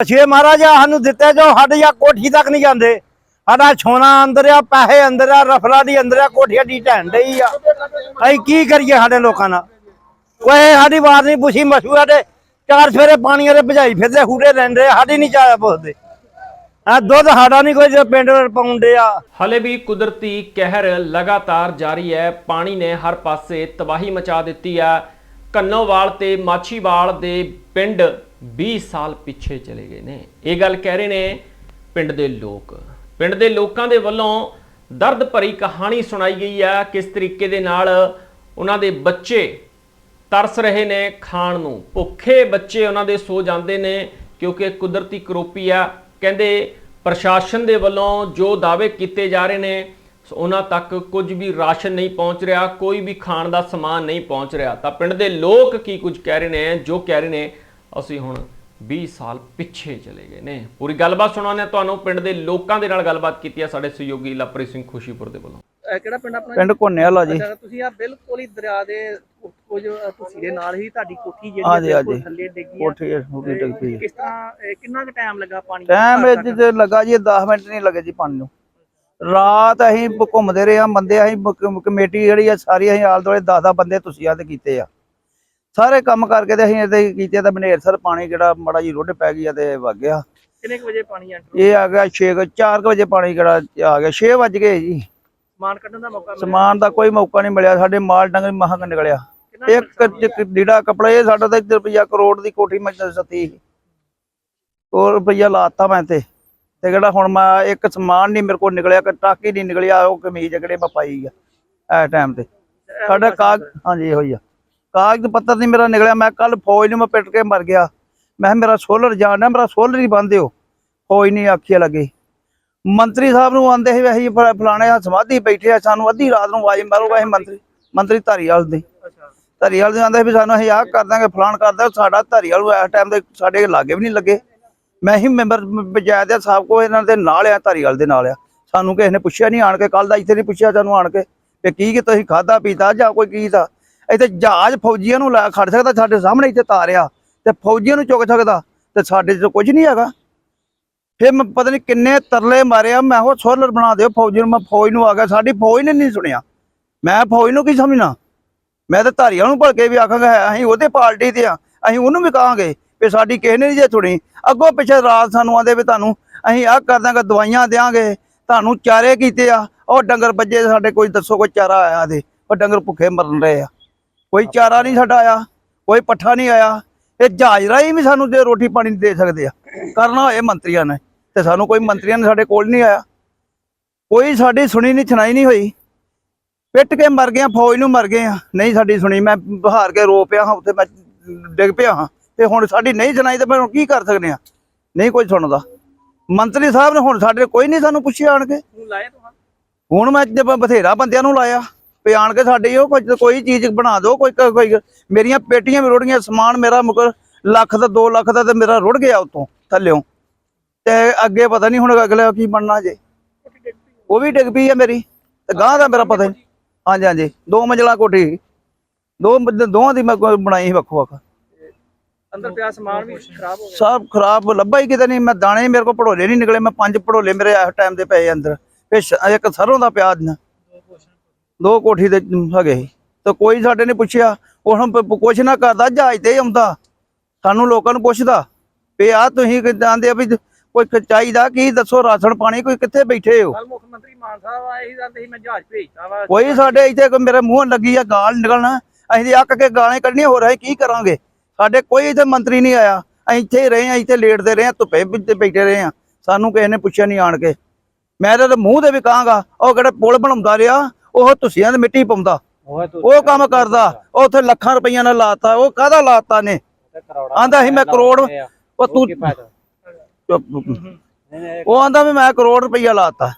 ਛੇ ਮਹਾਰਾਜ ਸਾਨੂੰ ਦਿੱਤੇ ਜੋ ਸਾਡੇ ਜਾਂ ਕੋਠੀ ਤੱਕ ਨਹੀਂ ਜਾਂਦੇ। ਸਾਡਾ ਛੋਨਾ ਅੰਦਰ ਆ, ਪੈਸੇ ਅੰਦਰ ਆ, ਰਫਲਾ ਦੀ ਅੰਦਰ ਆ, ਕੋਠੀਆਂ ਦੀ ਢਹਿਣ ਡਈ ਆ। ਅਸੀਂ ਕੀ ਕਰੀਏ ਸਾਡੇ ਲੋਕਾਂ ਨਾਲ? ਕੋਈ ਸਾਡੀ ਬਾਤ ਨਹੀਂ ਪੁੱਛੀ, ਮਸ਼ਹੂਰ ਦੇ ਚਾਰ ਸਵੇਰੇ ਪਾਣੀ ਵਾਲੇ ਭਜਾਈ ਫਿਰਦੇ, ਹੂੜੇ ਲੈਂਦੇ ਸਾਡੀ ਨਹੀਂ ਚਾਹ ਪੁੱਛਦੇ। ਆ ਦੁੱਧ ਸਾਡਾ ਨਹੀਂ ਕੋਈ ਪਿੰਡ ਵਿੱਚ ਪਾਉਂਦੇ ਆ। ਹਲੇ ਵੀ ਕੁਦਰਤੀ ਕਹਿਰ ਲਗਾਤਾਰ ਜਾਰੀ ਹੈ। ਪਾਣੀ ਨੇ ਹਰ ਪਾਸੇ ਤਬਾਹੀ ਮਚਾ ਦਿੱਤੀ ਆ ਕੰਨੋਵਾਲ ਤੇ ਮਾਛੀਵਾਲ ਦੇ ਪਿੰਡ 20 ਸਾਲ ਪਿੱਛੇ ਚਲੇ ਗਏ ਨੇ। ਇਹ ਗੱਲ ਕਹਿ ਰਹੇ ਨੇ ਪਿੰਡ ਦੇ ਲੋਕ। ਪਿੰਡ ਦੇ ਲੋਕਾਂ ਦੇ ਵੱਲੋਂ ਦਰਦ ਭਰੀ ਕਹਾਣੀ ਸੁਣਾਈ ਗਈ ਹੈ ਕਿਸ ਤਰੀਕੇ ਦੇ ਨਾਲ ਉਹਨਾਂ ਦੇ ਬੱਚੇ ਤਰਸ ਰਹੇ ਨੇ ਖਾਣ ਨੂੰ। ਭੁੱਖੇ ਬੱਚੇ ਉਹਨਾਂ ਦੇ ਸੋ ਜਾਂਦੇ ਨੇ ਕਿਉਂਕਿ ਕੁਦਰਤੀ ਕਰੋਪੀ ਆ। ਕਹਿੰਦੇ ਪ੍ਰਸ਼ਾਸਨ ਦੇ ਵੱਲੋਂ ਜੋ ਦਾਅਵੇ ਕੀਤੇ ਜਾ ਰਹੇ ਨੇ, ਉਹਨਾਂ ਤੱਕ ਕੁਝ ਵੀ ਰਾਸ਼ਨ ਨਹੀਂ ਪਹੁੰਚ ਰਿਹਾ, ਕੋਈ ਵੀ ਖਾਣ ਦਾ ਸਮਾਨ ਨਹੀਂ ਪਹੁੰਚ ਰਿਹਾ। ਤਾਂ ਪਿੰਡ ਦੇ ਲੋਕ ਕੀ ਕੁਝ ਕਹਿ ਰਹੇ ਨੇ, ਜੋ ਕਹਿ ਰਹੇ ਨੇ ਅਸੀਂ ਹੁਣ 20 ਸਾਲ ਪਿੱਛੇ ਚਲੇ ਗਏ ਨੇ। ਪੂਰੀ ਗੱਲਬਾਤ ਸੁਣਾਉਂਦੇ ਹਾਂ। ਤੁਹਾਨੂੰ ਪਿੰਡ ਦੇ ਲੋਕਾਂ ਦੇ ਨਾਲ ਗੱਲਬਾਤ ਕੀਤੀ ਹੈ ਸਾਡੇ ਸਹਿਯੋਗੀ ਲਵਪ੍ਰੀਤ ਸਿੰਘ ਖੁਸ਼ੀਪੁਰ ਦੇ ਵੱਲੋਂ। ਇਹ ਕਿਹੜਾ ਪਿੰਡ ਆਪਣਾ ਪਿੰਡ ਕੋਨੇ ਵਾਲਾ ਜੀ। ਅੱਛਾ, ਤੁਸੀਂ ਆ ਬਿਲਕੁਲ ਹੀ ਦਰਿਆ ਦੇ ਕੁਝ ਤੁਸੀਂ ਦੇ ਨਾਲ ਹੀ ਤੁਹਾਡੀ ਕੋਠੀ ਜਿਹੜੀ ਹਾਂਜੀ, ਹੈ ਬਿਲਕੁਲ ਹਾਂਜੀ। ਥੱਲੇ ਡਿੱਗੀ ਆ। ਕੋਠੀ ਹੂੜੀ ਡਿੱਗ ਪਈ ਕਿਸ ਤਰ੍ਹਾਂ ਇਹ ਕਿੰਨਾ ਕੁ ਟਾਈਮ ਲੱਗਾ ਪਾਣੀ ਟਾਈਮ ਘਰ ਤੱਕ? ਤੇ ਲੱਗਾ ਜੀ 10 ਮਿੰਟ ਨਹੀਂ ਲੱਗੇ ਜੀ ਪਾਣੀ ਨੂੰ। ਰਾਤ ਅਸੀਂ ਘੁੰਮਦੇ ਰਹੇ ਆ ਬੰਦੇ ਅਸੀਂ ਬ- ਕਮੇਟੀ ਜਿਹੜੀ ਆ ਸਾਰੀ ਅਸੀਂ ਆਲ ਦੁਆਲੇ 10 10 ਬੰਦੇ ਆ ਤੇ ਕੀਤੇ ਆ। ਸਾਰੇ ਕੰਮ ਕਰਕੇ ਤੇ ਅਸੀਂ ਇਹਦੇ ਕੀਤੇ ਤਾਂ ਬਨੇਰ ਸਰ ਪਾਣੀ ਜਿਹੜਾ ਮੜਾ ਜੀ ਰੁੱਡ ਪੈ ਗਿਆ ਤੇ ਵਗ ਗਿਆ। ਕਿੰਨੇ ਵਜੇ ਪਾਣੀ ਐਂਟਰ ਇਹ ਆ ਗਿਆ 6 4 ਵਜੇ ਪਾਣੀ ਜਿਹੜਾ ਆ ਗਿਆ 6 ਵਜ ਗਏ ਜੀ। ਸਮਾਨ ਕੱਢਣ ਦਾ ਮੌਕਾ ਸਮਾਨ ਦਾ ਕੋਈ ਮੌਕਾ ਨਹੀਂ ਮਿਲਿਆ ਸਾਡੇ ਮਾਲ ਡੰਗਰ ਮਹਾਂ ਨਿਕਲਿਆ। ਇੱਕ ਲੀੜਾ ਕਪੜਾ ਇਹ ਸਾਡਾ ਤਾਂ 1 ਰੁਪਿਆ ਕਰੋੜ ਦੀ ਕੋਠੀ ਮੈਂ ਸਤੀ ਉਹ ਰੁਪਿਆ ਲਾਤਾ ਮੈਂ ਤੇ। ਤੇ ਜਿਹੜਾ ਹੁਣ ਮੈਂ ਇੱਕ ਸਮਾਨ ਨਹੀਂ ਮੇਰੇ ਕੋਲ ਨਿਕਲਿਆ ਕਿ ਟਾਕੀ ਨਹੀਂ ਨਿਕਲਿਆ ਉਹ ਕਮੀਜ਼ ਜਿਹੜੇ ਮੈਂ ਪਾਈ ਆ ਐ ਟਾਈਮ ਤੇ। ਸਾਡਾ ਕਾਗ ਹਾਂਜੀ ਇਹੋ ਹੀ ਆ। ਕਾਗਜ਼ ਪੱਤਰ ਨਹੀਂ ਮੇਰਾ ਨਿਕਲਿਆ। ਮੈਂ ਕੱਲ ਫੌਜ ਨੂੰ ਮੈਂ ਪਿੱਟ ਕੇ ਮਰ ਗਿਆ। ਮੈਂ ਮੇਰਾ ਸੋਲਰ ਜਾਣਾ ਮੇਰਾ ਸੋਲਰ ਹੀ ਬੰਦ ਦਿਓ। ਫੌਜ ਨਹੀਂ ਆਖੀ ਲੱਗੇ। ਮੰਤਰੀ ਸਾਹਿਬ ਨੂੰ ਆਂਦੇ ਸੀ ਵੀ ਅਸੀਂ ਫ- ਫਲਾਣੇ ਆ ਸਮਾਧੀ ਬੈਠੇ ਆ ਸਾਨੂੰ ਅੱਧੀ ਰਾਤ ਨੂੰ ਆਵਾਜ਼ ਮਾਰੂਗਾ ਅਸੀਂ ਮੰਤਰੀ ਮੰਤਰੀ ਧਾਰੀਵਾਲ ਦੇ। ਧਾਰੀਵਾਲ ਦੇ ਆਂਦੇ ਵੀ ਸਾਨੂੰ ਅਸੀਂ ਆਹ ਕਰ ਦਾਂਗੇ ਫਲਾਣ ਕਰ ਦਾਂਗੇ ਸਾਡਾ ਧਾਰੀਵਾਲ ਨੂੰ ਇਸ ਟਾਈਮ ਦੇ ਸਾਡੇ ਲਾਗੇ ਵੀ ਨਹੀਂ ਲੱਗੇ। ਮੈਂ ਹੀ ਮੈਂਬਰ ਪੰਚਾਇਤ ਦੇ ਸਾਹਿਬ ਕੋ ਇਹਨਾਂ ਦੇ ਨਾਲ ਆ ਧਾਰੀਵਾਲ ਦੇ ਨਾਲ ਆ। ਸਾਨੂੰ ਕਿਸੇ ਨੇ ਪੁੱਛਿਆ ਨਹੀਂ ਆਣ ਕੇ ਕੱਲ ਦਾ ਇੱਥੇ ਨਹੀਂ ਪੁੱਛਿਆ ਸਾਨੂੰ ਆਣ ਕੇ ਕਿ ਕੀ ਕਿ ਤੁਸੀਂ ਖਾਦਾ ਪੀਤਾ ਜਾਂ ਕੋਈ ਕੀ ਤਾਂ ਇੱਥੇ ਜਹਾਜ਼ ਫੌਜੀਆਂ ਨੂੰ ਲੈ ਖੜ ਸਕਦਾ, ਸਾਡੇ ਸਾਹਮਣੇ ਇੱਥੇ ਤਾਰਿਆ ਤੇ ਫੌਜੀਆਂ ਨੂੰ ਚੁੱਕ ਸਕਦਾ ਤੇ ਸਾਡੇ 'ਚ ਕੁਝ ਨਹੀਂ ਹੈਗਾ। ਫਿਰ ਮੈਂ ਪਤਾ ਨਹੀਂ ਕਿੰਨੇ ਤਰਲੇ ਮਾਰਿਆ ਮੈਂ ਉਹ ਸੋਲਰ ਬਣਾ ਦਿਓ ਫੌਜੀ ਨੂੰ, ਮੈਂ ਫੌਜ ਨੂੰ ਆ ਗਿਆ, ਸਾਡੀ ਫੌਜ ਨੇ ਨਹੀਂ ਸੁਣਿਆ। ਮੈਂ ਫੌਜ ਨੂੰ ਕੀ ਸਮਝਣਾ? ਮੈਂ ਤਾਂ ਧਾਰੀਆਂ ਨੂੰ ਭਲਕੇ ਵੀ ਆਖਾਂਗਾ, ਅਸੀਂ ਉਹਦੇ ਪਾਰਟੀ ਤੇ ਆ, ਅਸੀਂ ਉਹਨੂੰ ਵੀ ਕਹਾਂਗੇ ਵੀ ਸਾਡੀ ਕਿਸੇ ਨੇ ਨਹੀਂ ਜੇ ਸੁਣੀ। ਅੱਗੋਂ ਪਿੱਛੇ ਰਾਤ ਸਾਨੂੰ ਆਂਦੇ ਵੀ ਤੁਹਾਨੂੰ, ਅਸੀਂ ਆਹ ਕਰ ਦਾਂਗੇ ਦਵਾਈਆਂ ਦੇਾਂਗੇ ਤੁਹਾਨੂੰ ਚਾਰੇ ਕੀਤੇ ਆ, ਉਹ ਡੰਗਰ ਬੱਜੇ ਸਾਡੇ ਕੋਈ ਦੱਸੋ ਕੋਈ ਚਾਰਾ ਆਇਆ ਦੇ, ਉਹ ਡੰਗਰ ਭੁੱਖੇ ਮਰਨ ਰਹੇ ਆ। ਕੋਈ ਚਾਰਾ ਨਹੀਂ ਸਾਡਾ ਆਇਆ ਕੋਈ ਪੱਠਾ ਨਹੀਂ ਆਇਆ। ਇਹ ਜਹਾਜ਼ ਰਾਹੀਂ ਵੀ ਸਾਨੂੰ ਦੇ ਰੋਟੀ ਪਾਣੀ ਦੇ ਸਕਦੇ ਆ। ਕਰਨਾ ਹੋਏ ਮੰਤਰੀਆਂ ਨੇ ਤੇ ਸਾਨੂੰ ਕੋਈ ਮੰਤਰੀਆਂ ਨੇ ਸਾਡੇ ਕੋਲ ਨਹੀਂ ਆਇਆ। ਕੋਈ ਸਾਡੀ ਸੁਣੀ ਨਹੀਂ ਸੁਣਾਈ ਨਹੀਂ ਹੋਈ। ਪਿੱਟ ਕੇ ਮਰ ਗਏ ਫੌਜ ਨੂੰ ਮਰ ਗਏ ਆ। ਨਹੀਂ ਸਾਡੀ ਸੁਣੀ ਮੈਂ ਬਹਾਰ ਕੇ ਰੋ ਪਿਆ ਹਾਂ ਉੱਥੇ ਮੈਂ ਡਿੱਗ ਪਿਆ ਹਾਂ। ਤੇ ਹੁਣ ਸਾਡੀ ਨਹੀਂ ਸੁਣਾਈ ਤੇ ਮੈਂ ਹੁਣ ਕੀ ਕਰ ਸਕਦੇ ਆ? ਨਹੀਂ ਕੋਈ ਸੁਣਦਾ। ਮੰਤਰੀ ਸਾਹਿਬ ਨੇ ਹੁਣ ਸਾਡੇ ਕੋਈ ਨਹੀਂ ਸਾਨੂੰ ਪੁੱਛਿਆ ਆਣ ਕੇ। ਹੁਣ ਮੈਂ ਜਦ ਬਥੇਰਾ ਬੰਦਿਆਂ ਨੂੰ ਲਾਇਆ। ਵੀ ਆਣ ਕੇ ਸਾਡੇ ਉਹ ਕੋਈ ਕੋਈ ਚੀਜ਼ ਬਣਾ ਦਿਓ ਕੋਈ ਕੋਈ ਮੇਰੀਆਂ ਪੇਟੀਆਂ ਵੀ ਰੁੜ ਗਈਆਂ ਸਮਾਨ ਮੇਰਾ ਮੁਕਰ ਲੱਖ ਦਾ 2 ਲੱਖ ਦਾ ਤੇ ਮੇਰਾ ਰੁੜ ਗਿਆ ਉਤੋਂ ਥੱਲਿਓਂ। ਤੇ ਅੱਗੇ ਪਤਾ ਨਹੀਂ ਹੁਣ ਅਗਲੇ ਕੀ ਬਣਨਾ ਜੇ। ਉਹ ਵੀ ਡਿੱਗ ਪਈ ਹੈ ਮੇਰੀ ਤੇ ਗਾਂ ਦਾ ਮੇਰਾ ਪਤਾ ਨਹੀਂ ਹਾਂਜੀ ਹਾਂਜੀ ਦੋ ਮੰਜ਼ਲਾ ਕੋਠੀ। ਦੋ ਦੋਵਾਂ ਦੀ ਮੈਂ ਬਣਾਈ ਵੱਖੋ ਵੱਖ। ਅੰਦਰ ਪਿਆ ਸਮਾਨ ਵੀ ਖਰਾਬ ਹੋ ਗਿਆ। ਸਭ ਖਰਾਬ ਲੱਭਾ ਹੀ ਕਿਤੇ ਨਹੀਂ। ਮੈਂ ਦਾਣੇ ਮੇਰੇ ਕੋਲ ਪੜੋਲੇ ਨਹੀਂ ਨਿਕਲੇ ਮੈਂ ਪੰਜ ਪੜੋਲੇ ਮੇਰੇ ਇਸ ਟਾਈਮ ਦੇ ਪਏ ਅੰਦਰ। ਫਿਰ ਇੱਕ ਸਰੋਂ ਦਾ ਪਿਆਜ਼ ਨਾ। ਦੋ ਕੋਠੀ ਦੇ ਹੈਗੇ ਸੀ। ਤੇ ਕੋਈ ਸਾਡੇ ਨੇ ਪੁੱਛਿਆ। ਉਹ ਹੁਣ ਕੁਛ ਨਾ ਕਰਦਾ ਜਹਾਜ਼ ਤੇ ਆਉਂਦਾ। ਸਾਨੂੰ ਲੋਕਾਂ ਨੂੰ ਪੁੱਛਦਾ ਵੀ ਆ ਤੁਸੀਂ ਕਹਿੰਦੇ ਆ ਵੀ ਕੋਈ ਚਾਹੀਦਾ ਕੀ? ਦੱਸੋ ਰਾਸ਼ਨ ਪਾਣੀ ਕੋਈ ਕਿੱਥੇ ਬੈਠੇ ਹੋ? ਕੱਲ ਮੁੱਖ ਮੰਤਰੀ ਮਾਨ ਸਾਹਿਬ ਆਏ ਸੀ ਜਾਂਦੇ ਸੀ ਮੈਂ ਜਹਾਜ਼ ਭੇਜਤਾ ਵਾ। ਕੋਈ ਸਾਡੇ ਇੱਥੇ ਮੇਰੇ ਮੂੰਹ ਲੱਗੀ ਆ ਗਾਲ ਨਿਕਲਣਾ। ਅਸੀਂ ਅੱਕ ਕੇ ਗਾਲਾਂ ਕੱਢਣੀਆਂ ਹੋ ਰਹੇ ਕੀ ਕਰਾਂਗੇ? ਸਾਡੇ ਕੋਈ ਇੱਥੇ ਮੰਤਰੀ ਨਹੀਂ ਆਇਆ। ਅਸੀਂ ਇੱਥੇ ਹੀ ਰਹੇ ਆ ਇੱਥੇ ਲੇਟਦੇ ਰਹੇ ਆ ਧੁੱਪੇ ਵਿੱਚ ਬੈਠੇ ਰਹੇ ਆ ਸਾਨੂੰ ਕਿਸੇ ਨੇ ਪੁੱਛਿਆ ਨਹੀਂ ਆਣ ਕੇ। ਮੈਂ ਤਾਂ ਮੂੰਹ ਤੇ ਵੀ ਕਹਾਂਗਾ ਉਹ ਕਿਹੜਾ ਪੁਲ ਬਣਾਉਂਦਾ ਰਿਹਾ? ਉਹ ਤੁਸੀਆਂ ਦੀ ਮਿੱਟੀ ਪਾਉਂਦਾ। ਉਹ ਕੰਮ ਕਰਦਾ। ਉਹ ਉੱਥੇ ਲੱਖਾਂ ਰੁਪਈਆ ਨਾਲ ਲਾਤਾ। ਉਹ ਕਾਹਦਾ ਲਾਤਾ ਨੇ? ਆਂਦਾ ਸੀ ਮੈਂ ਕਰੋੜ ਉਹ ਤੂੰ ਉਹ ਆਂਦਾ ਵੀ ਮੈਂ ਕਰੋੜ ਰੁਪਈਆ ਲਾਤਾ।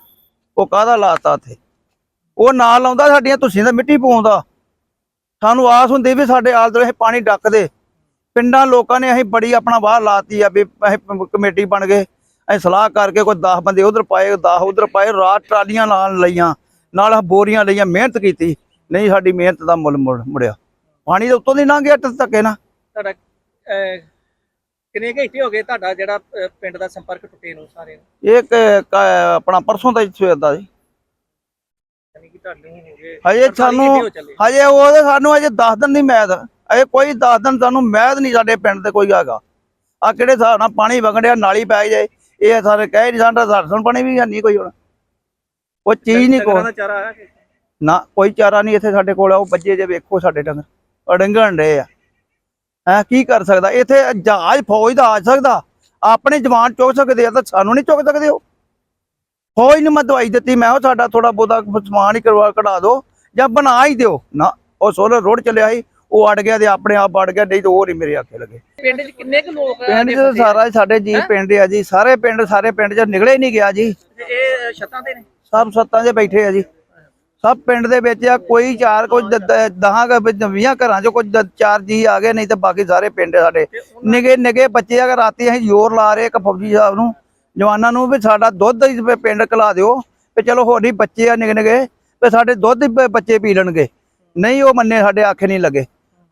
ਉਹ ਕਾਹਦਾ ਲਾਤਾ ਉੱਥੇ? ਉਹ ਨਾਲ ਲਾਉਂਦਾ ਸਾਡੀਆਂ ਤੁਸੀਂ ਤਾਂ ਮਿੱਟੀ ਪਾਉਂਦਾ। ਸਾਨੂੰ ਆਸ ਹੁੰਦੀ ਵੀ ਸਾਡੇ ਆਲ ਦੁਆਲੇ ਪਾਣੀ ਡੱਕ ਦੇ। ਪਿੰਡਾਂ ਲੋਕਾਂ ਨੇ ਅਸੀਂ ਬੜੀ ਆਪਣਾ ਬਾਹਰ ਲਾਤੀ ਆ ਵੀ ਅਸੀਂ ਕਮੇਟੀ ਬਣ ਗਏ। ਅਸੀਂ ਸਲਾਹ ਕਰਕੇ ਕੋਈ 10 ਬੰਦੇ ਉਧਰ ਪਾਏ 10 ਉਧਰ ਪਾਏ ਰਾਤ ਟਰਾਲੀਆਂ ਨਾਲ ਲਈਆਂ। ਨਾਲ ਬੋਰੀਆਂ ਲਈਆਂ ਮਿਹਨਤ ਕੀਤੀ। ਨਹੀਂ ਸਾਡੀ ਮਿਹਨਤ ਦਾ ਮੁੱਲ ਮੁੜ- ਮੁੜਿਆ। ਪਾਣੀ ਦੇ ਉੱਤੋਂ ਦੀ ਲੰਘ ਗਿਆ ਧੱਕੇ ਨਾਲ ਤੁਹਾਡਾ ਕਿੰਨੇ ਘੰਟੇ ਹੋ ਗਏ ਤੁਹਾਡਾ ਜਿਹੜਾ ਪਿੰਡ ਦਾ ਸੰਪਰਕ ਟੁੱਟੇ ਨੂੰ ਸਾਰੇ ਨੂੰ? ਇਹ ਕ- ਆਪਣਾ ਪਰਸੋਂ ਦਾ ਹੀ ਸਵੇਰ ਦਾ। ਜੀ ਯਾਨੀ ਕਿ ਤੁਹਾਨੂੰ ਹੋ ਗਏ ਹਜੇ 48 ਸਾਨੂੰ। ਹਜੇ ਉਹਦੇ ਸਾਨੂੰ ਅਜੇ 10 ਦਿਨ ਨਹੀਂ ਮੈਦ। ਅਜੇ ਕੋਈ 10 ਦਿਨ ਸਾਨੂੰ ਮੈਦ ਨਹੀਂ ਸਾਡੇ ਪਿੰਡ ਤੇ ਕੋਈ ਹੈਗਾ। ਆ ਕਿਹੜੇ ਹਿਸਾਬ ਨਾਲ ਪਾਣੀ ਵਗੜਿਆ ਨਾਲੀ ਪੈ ਜਾਏ। ਇਹ ਸਾਰੇ ਕਹਿ ਨਹੀਂ ਸਾਡਾ ਦਰਸ਼ਨ ਪਾਣੀ ਵੀ ਹੈ ਨਹੀਂ ਕੋਈ ਹੁਣ। ਉਹ ਚੀਜ਼ ਨਹੀਂ ਡੰਗਰਾਂ ਕੋ ਦਾ ਚਾਰਾ ਆਇਆ ਕਿ? ਨਾ ਕੋਈ ਚਾਰਾ ਨਹੀਂ ਇੱਥੇ ਸਾਡੇ ਕੋਲ ਉਹ ਬੱਜੇ ਜੇ ਵੇਖੋ ਸਾਡੇ ਡੰਗਰ। ਅੜੰਗਣ ਰਹੇ ਆ। ਹੈ ਕੀ ਕਰ ਸਕਦਾ? ਇੱਥੇ ਜਹਾਜ਼ ਫੌਜ ਦਾ ਆ ਸਕਦਾ। ਆਪਣੇ ਜਵਾਨ ਚੁੱਕ ਸਕਦੇ ਆ ਤਾਂ ਸਾਨੂੰ ਨਹੀਂ ਚੁੱਕ ਸਕਦੇ ਉਹ। ਫੌਜ ਨੂੰ ਮੈਂ ਦਵਾਈ ਦਿੱਤੀ ਮੈਂ ਉਹ ਸਾਡਾ ਥੋੜਾ ਬਹੁਤਾ ਸਮਾਨ ਹੀ ਕਰਵਾ ਕਢਾ ਦਿਓ ਜਾਂ ਬਣਾ ਹੀ ਦਿਓ। ਨਾ ਉਹ ਸੋਲਰ ਰੋਡ ਚੱਲਿਆ ਸੀ ਉਹ ਅੜ ਗਿਆ ਤੇ ਆਪਣੇ ਆਪ ਅੜ ਗਿਆ ਨਹੀਂ ਤਾਂ ਉਹ ਨਹੀਂ ਮੇਰੇ ਆਖੇ ਲੱਗੇ। ਪਿੰਡ 'ਚ ਕਿੰਨੇ ਕੁ ਲੋਕ ਪਿੰਡ 'ਚ ਸਾਰਾ ਸਾਡੇ ਜੀ ਪਿੰਡ ਆ ਜੀ ਸਾਰੇ ਪਿੰਡ ਸਾਰੇ ਪਿੰਡ 'ਚ ਨਿਕਲੇ ਨਹੀਂ ਗਿਆ ਜੀ। ਇਹ ਛੱਤਾਂ ਤੇ ਨੇ? ਸਭ ਸੱਤਾਂ 'ਚ ਬੈਠੇ ਆ ਜੀ। ਸਭ ਪਿੰਡ ਦੇ ਵਿੱਚ ਆ ਕੋਈ ਚਾਰ ਕੋਈ ਦਹਾਂ ਕ ਵੀਹਾਂ ਘਰਾਂ 'ਚ ਦ- ਚਾਰ ਜੀ ਆ ਗਏ ਨਹੀਂ ਤਾਂ ਬਾਕੀ ਸਾਰੇ ਪਿੰਡ ਸਾਡੇ। ਤੇ ਨਿਗੇ ਨਿਗੇ ਬੱਚੇ ਅਗਰ ਰਾਤੀ ਅਸੀਂ ਜ਼ੋਰ ਲਾ ਰਹੇ ਇੱਕ ਫੌਜੀ ਸਾਹਿਬ ਨੂੰ ਜਵਾਨਾਂ ਨੂੰ ਵੀ ਸਾਡਾ ਦੁੱਧ ਹੀ ਵੀ ਪਿੰਡ ਕਲਾ ਦਿਓ ਵੀ ਚਲੋ ਹੋਰ ਨਹੀਂ ਬੱਚੇ ਆ ਨਿਗੇ ਨਿਗੇ ਵੀ ਸਾਡੇ ਦੁੱਧ ਬੱਚੇ ਪੀ ਲੈਣਗੇ। ਨਹੀਂ ਉਹ ਮੰਨੇ ਸਾਡੇ ਆਖੇ ਨਹੀਂ ਲੱਗੇ।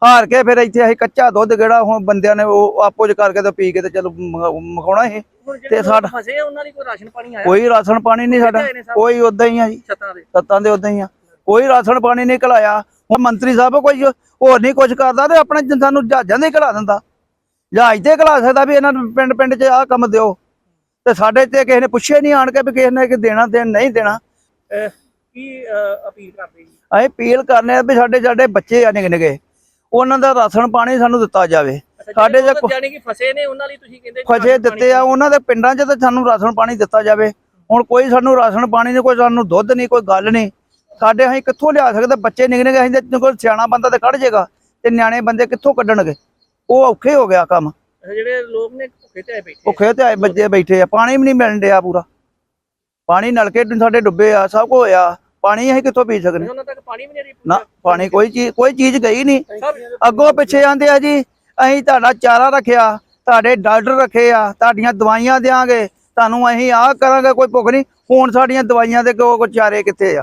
ਹਾਰ ਕੇ ਫਿਰ ਇੱਥੇ ਅਸੀਂ ਕੱਚਾ ਦੁੱਧ ਕਿਹੜਾ ਹੁਣ ਬੰਦਿਆਂ ਨੇ ਉਹ ਆਪੋ ਚ ਕਰਕੇ ਤੇ ਪੀ ਕੇ ਤੇ ਚਲੋ ਮਖਾਉਣਾ ਇਹ ਤੇ ਜਿਹੜੇ ਸਾਡਾ- ਫਸੇ ਉਹਨਾਂ ਲਈ ਕੋਈ ਰਾਸ਼ਨ ਪਾਣੀ ਆਇਆ? ਕੋਈ ਰਾਸ਼ਨ ਪਾਣੀ ਨਹੀਂ ਸਾਡਾ? ਕੋਈ ਉਦਾਂ ਹੀ ਆ ਜੀ। ਛੱਤਾਂ ਦੇ। ਉਦਾਂ ਹੀ ਆ। ਕੋਈ ਰਾਸ਼ਨ ਪਾਣੀ ਨਹੀਂ ਘਲਾਇਆ। ਹੁਣ ਮੰਤਰੀ ਸਾਹਿਬ ਕੋਈ ਹੋਰ ਨਹੀਂ ਕੁਝ ਕਰਦਾ ਤੇ ਆਪਣੇ ਸਾਨੂੰ ਜਹਾਜ਼ਾਂ ਦੇ ਘਲਾ ਦਿੰਦਾ। ਜਹਾਜ਼ ਤੇ ਘਲਾ ਸਕਦਾ ਵੀ ਇਹਨਾਂ ਨੂੰ ਪਿੰਡ ਪਿੰਡ 'ਚ ਆਹ ਕੰਮ ਦਿਓ। ਤੇ ਸਾਡੇ ਤੇ ਕਿਸੇ ਨੇ ਪੁੱਛਿਆ ਨਹੀਂ ਆਣ ਕੇ ਵੀ ਕਿਸੇ ਨੇ ਕਿ ਦੇਣਾ ਦੇਣ ਨਹੀਂ ਦੇਣਾ। ਕੀ ਅਪੀਲ ਕਰਦੇ ਜੀ? ਅਸੀਂ ਅਪੀਲ ਕਰਨੇ ਆ ਵੀ ਸਾਡੇ ਸਾਡੇ ਬੱਚੇ ਆ ਨਿੱਕੇ ਨਿੱਕੇ। ਉਹਨਾਂ ਦਾ ਰਾਸ਼ਨ ਪਾਣੀ ਸਾਨੂੰ ਦਿੱਤਾ ਜਾਵੇ। ਸਾਡੇ ਜੇ ਕਿ ਫਸੇ ਨੇ ਉਹਨਾਂ ਲਈ ਤੁਸੀਂ ਕਹਿੰਦੇ ਰਾਸ਼ਨ ਦਿੱਤੇ ਆ ਉਹਨਾਂ ਦੇ ਪਿੰਡਾਂ 'ਚ ਤਾਂ ਸਾਨੂੰ ਰਾਸ਼ਨ ਪਾਣੀ ਦਿੱਤਾ ਜਾਵੇ। ਹੁਣ ਕੋਈ ਸਾਨੂੰ ਰਾਸ਼ਨ ਪਾਣੀ ਨਹੀਂ ਕੋਈ ਸਾਨੂੰ ਦੁੱਧ ਨਹੀਂ ਕੋਈ ਗੱਲ ਨਹੀਂ। ਸਾਡੇ ਅਸੀਂ ਕਿੱਥੋਂ ਲਿਆ ਸਕਦੇ? ਬੱਚੇ ਨਿੱਕੇ ਨਿੱਕੇ ਅਸੀਂ ਤੇ ਕੋਈ ਸਿਆਣਾ ਬੰਦਾ ਤੇ ਕੱਢ ਜਾਏਗਾ ਤੇ ਨਿਆਣੇ ਬੰਦੇ ਕਿੱਥੋਂ ਕੱਢਣਗੇ? ਉਹ ਔਖੇ ਹੋ ਗਿਆ ਕੰਮ। ਜਿਹੜੇ ਲੋਕ ਨੇ ਭੁੱਖੇ ਤੇ ਆਏ ਬੈਠੇ ਭੁੱਖੇ ਤੇ ਆਏ ਬੱਚੇ ਬੈਠੇ ਆ ਪਾਣੀ ਵੀ ਨਹੀਂ ਮਿਲਣ ਡਿਆ ਪੂਰਾ। ਪਾਣੀ ਨਲਕੇ ਸਾਡੇ ਡੁੱਬੇ ਆ ਸਭ ਕੁਝ ਹੋਇਆ। ਪਾਣੀ ਅਸੀਂ ਕਿੱਥੋਂ ਪੀ ਸਕਦੇ ਉਹਨਾਂ ਤੱਕ ਪਾਣੀ ਵੀ ਨਹੀਂ ਰਹੀ ਨਾ ਪਾਣੀ ਕੋਈ ਚੀਜ਼ ਕੋਈ ਚੀਜ਼ ਗਈ ਨਹੀਂ। ਅੱਗੋਂ ਪਿੱਛੇ ਆਂਦੇ ਆ ਜੀ ਅਸੀਂ ਤੁਹਾਡਾ ਚਾਰਾ ਰੱਖਿਆ ਤੁਹਾਡੇ ਡਾਕਟਰ ਰੱਖੇ ਆ ਤੁਹਾਡੀਆਂ ਦਵਾਈਆਂ ਦਿਆਂਗੇ ਤੁਹਾਨੂੰ ਅਸੀਂ ਆਹ ਕਰਾਂਗੇ ਕੋਈ ਭੁੱਖ ਨਹੀਂ। ਹੁਣ ਸਾਡੀਆਂ ਦਵਾਈਆਂ ਦੇ ਕੋ ਚਾਰੇ ਕਿੱਥੇ ਆ?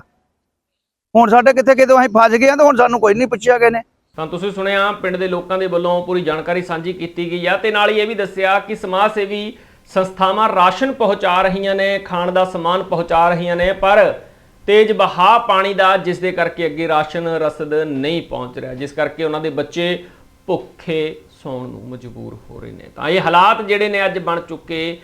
ਹੁਣ ਸਾਡੇ ਕਿੱਥੇ ਕਿਤੇ ਅਸੀਂ ਫਸ ਗਏ ਆ ਤੇ ਹੁਣ ਸਾਨੂੰ ਕੋਈ ਨਹੀਂ ਪੁੱਛਿਆ ਗਏ ਨੇ। ਤਾਂ ਤੁਸੀਂ ਸੁਣਿਆ ਪਿੰਡ ਦੇ ਲੋਕਾਂ ਦੇ ਵੱਲੋਂ ਪੂਰੀ ਜਾਣਕਾਰੀ ਸਾਂਝੀ ਕੀਤੀ ਗਈ ਆ ਤੇ ਨਾਲ ਹੀ ਇਹ ਵੀ ਦੱਸਿਆ ਕਿ ਸਮਾਜ ਸੇਵੀ ਸੰਸਥਾਵਾਂ ਰਾਸ਼ਨ ਪਹੁੰਚਾ ਰਹੀਆਂ ਨੇ ਖਾਣ ਦਾ ਸਮਾਨ ਪਹੁੰਚਾ ਰਹੀਆਂ ਨੇ ਪਰ ਤੇਜ਼ ਬਹਾ ਪਾਣੀ ਦਾ, ਜਿਸ ਦੇ ਕਰਕੇ ਅੱਗੇ ਰਾਸ਼ਨ ਰਸਦ ਨਹੀਂ ਪਹੁੰਚ ਰਿਹਾ, ਜਿਸ ਕਰਕੇ ਉਹਨਾਂ ਦੇ ਬੱਚੇ ਭੁੱਖੇ ਸੌਣ ਨੂੰ ਮਜਬੂਰ ਹੋ ਰਹੇ ਨੇ। ਤਾਂ ਇਹ ਹਾਲਾਤ ਜਿਹੜੇ ਨੇ ਅੱਜ ਬਣ ਚੁੱਕੇ,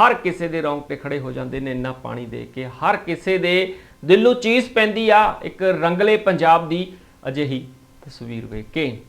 ਹਰ ਕਿਸੇ ਦੇ ਰੌਂਗਟੇ ਖੜੇ ਹੋ ਜਾਂਦੇ ਨੇ ਇੰਨਾ ਪਾਣੀ ਦੇ ਕੇ। ਹਰ ਕਿਸੇ ਦੇ ਦਿਲ ਨੂੰ ਚੀਜ਼ ਪੈਂਦੀ ਆ, ਇੱਕ ਰੰਗਲੇ ਪੰਜਾਬ ਦੀ ਅਜਿਹੀ ਤਸਵੀਰ ਵੇਖ ਕੇ।